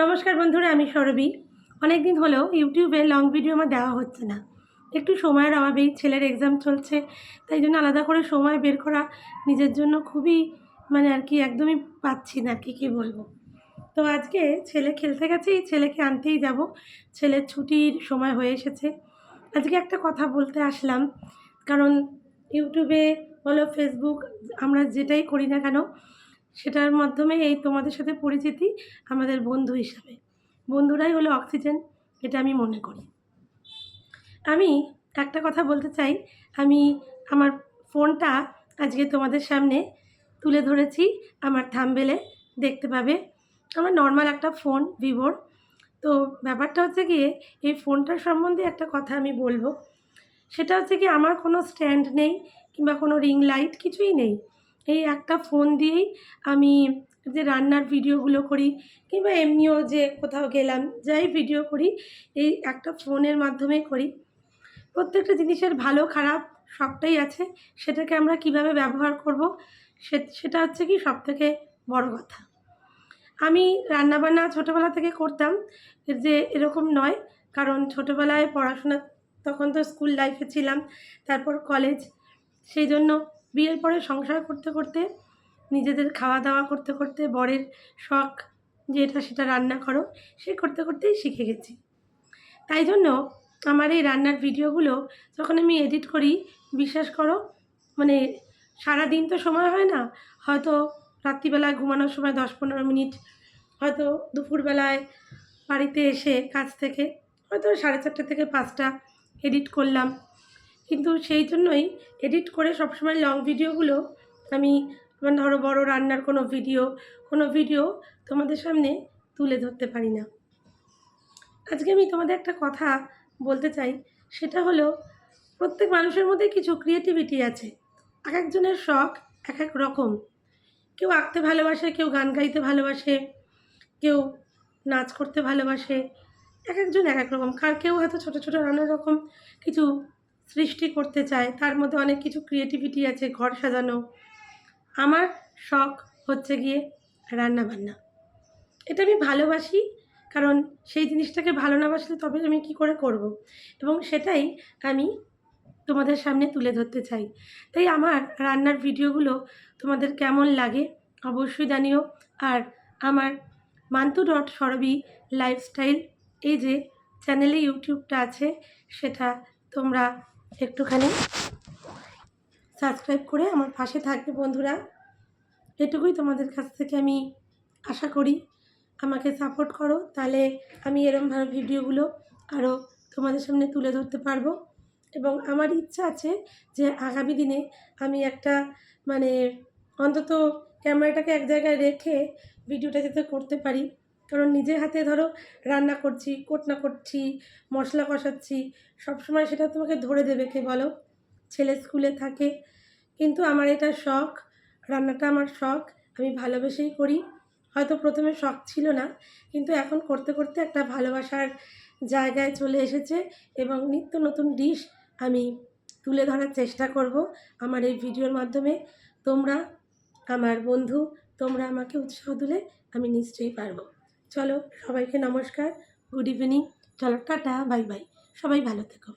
নমস্কার বন্ধুরা, আমি সরবি অনেক দিন হলো ইউটিউবে লং ভিডিও আমার দেওয়া হচ্ছে না। একটু সময়ের অভাবেই ছেলের এক্সাম চলছে, তাই জন্য আলাদা করে সময় বের করা নিজের জন্য খুবই মানে আর কি একদমই পাচ্ছি না আর কি, কী বলব? তো আজকে ছেলে খেলতে গেছে, এই ছেলেকে আনতেই যাব। ছেলের ছুটির সময় হয়ে এসেছে। আজকে একটা কথা বলতে আসলাম, কারণ ইউটিউবে বলো ফেসবুক আমরা যেটাই করি না কেন সেটার মাধ্যমে এই তোমাদের সাথে পরিচিতি আমাদের বন্ধু হিসাবে। বন্ধুরাই হলো অক্সিজেন, এটা আমি মনে করি। আমি একটা কথা বলতে চাই, আমি আমার ফোনটা আজকে তোমাদের সামনে তুলে ধরেছি, আমার থামবেলে, দেখতে পাবে। আমার নর্মাল একটা ফোন, ভিভোর। তো ব্যাপারটা হচ্ছে গিয়ে, এই ফোনটার সম্বন্ধে একটা কথা আমি বলব। সেটা হচ্ছে কি আমার কোনো স্ট্যান্ড নেই কিংবা কোনো রিং লাইট কিছুই নেই। এই একটা ফোন দিয়েই আমি যে রান্নার ভিডিওগুলো করি কিংবা এমনিও যে কোথাও গেলাম যাই ভিডিও করি, এই একটা ফোনের মাধ্যমেই করি। প্রত্যেকটা জিনিসের ভালো, খারাপ সবটাই আছে। সেটাকে আমরা কীভাবে ব্যবহার করব, সে, সেটা হচ্ছে কি সব থেকে বড় কথা। আমি রান্নাবান্না ছোটোবেলা থেকে করতাম যে এরকম নয়। কারণ ছোটোবেলায় পড়াশোনা, তখন তো স্কুল লাইফে ছিলাম, তারপর কলেজ। সেই জন্য বিয়ের পরে সংসার করতে করতে, নিজেদের খাওয়া দাওয়া করতে করতে, বরের শখ যে এটা সেটা রান্না করো সে করতে করতেই শিখে গেছি। তাই জন্য আমার এই রান্নার ভিডিওগুলো যখন আমি এডিট করি, বিশ্বাস করো মানে সারা দিন তো সময় হয় না, হয়তো রাত্রিবেলায় ঘুমানোর সময় দশ পনেরো মিনিট, হয়তো দুপুরবেলায় বাড়িতে এসে কাজ থেকে, হয়তো সাড়ে চারটে থেকে পাঁচটা এডিট করলাম। কিন্তু সেই জন্যই এডিট করে সবসময় লং ভিডিওগুলো আমি যেমন ধরো বড় রান্নার কোনো ভিডিও কোনো ভিডিও তোমাদের সামনে তুলে ধরতে পারি না। আজকে আমি তোমাদের একটা কথা বলতে চাই, সেটা হলো প্রত্যেক মানুষের মধ্যে কিছু ক্রিয়েটিভিটি আছে। এক একজনের শখ এক এক রকম। কেউ আঁকতে ভালোবাসে, কেউ গান গাইতে ভালোবাসে, কেউ নাচ করতে ভালোবাসে, এক একজন এক এক রকম। কার কেউ হয়তো ছোটো ছোটো নানা রকম কিছু সৃষ্টি করতে চায়, তার মধ্যে অনেক কিছু ক্রিয়েটিভিটি আছে, ঘর সাজানো। আমার শখ হচ্ছে গিয়ে রান্না বান্না এটা আমি ভালোবাসি, কারণ সেই জিনিসটাকে ভালো না বাসলে তবে আমি কী করে করব। এবং সেটাই আমি তোমাদের সামনে তুলে ধরতে চাই। তাই আমার রান্নার ভিডিওগুলো তোমাদের কেমন লাগে অবশ্যই জানিও। আর আমার মান্তু ডট সরবি লাইফস্টাইল এই যে চ্যানেলে ইউটিউবটা আছে, সেটা তোমরা একটুখানি সাবস্ক্রাইব করে আমার পাশে থাকবে বন্ধুরা। এটুকুই তোমাদের কাছ থেকে আমি আশা করি। আমাকে সাপোর্ট করো, তাহলে আমি এরমভাবে ভিডিওগুলো আরও তোমাদের সামনে তুলে ধরতে পারব। এবং আমার ইচ্ছা আছে যে আগামী দিনে আমি একটা মানে অন্তত ক্যামেরাটাকে এক জায়গায় রেখে ভিডিওটা যাতে করতে পারি। কারণ নিজের হাতে ধরো রান্না করছি কোটনা করছি, মশলা কষাচ্ছি, সবসময় সেটা তোমাকে ধরে দেবে কে বলো? ছেলে স্কুলে থাকে, কিন্তু আমার এটা শখ, রান্নাটা আমার শখ, আমি ভালোবেসেই করি। হয়তো প্রথমে শখ ছিল না, কিন্তু এখন করতে করতে একটা ভালোবাসার জায়গায় চলে এসেছে এবং নিত্য নতুন ডিশ আমি তুলে ধরার চেষ্টা করব আমার এই ভিডিওর মাধ্যমে। তোমরা, আমার বন্ধু, তোমরা আমাকে উৎসাহ দিলে আমি নিশ্চয়ই পারব। চলো সবাইকে নমস্কার গুড ইভিনিং চলো টাটা বাই বাই সবাই ভালো থেকো।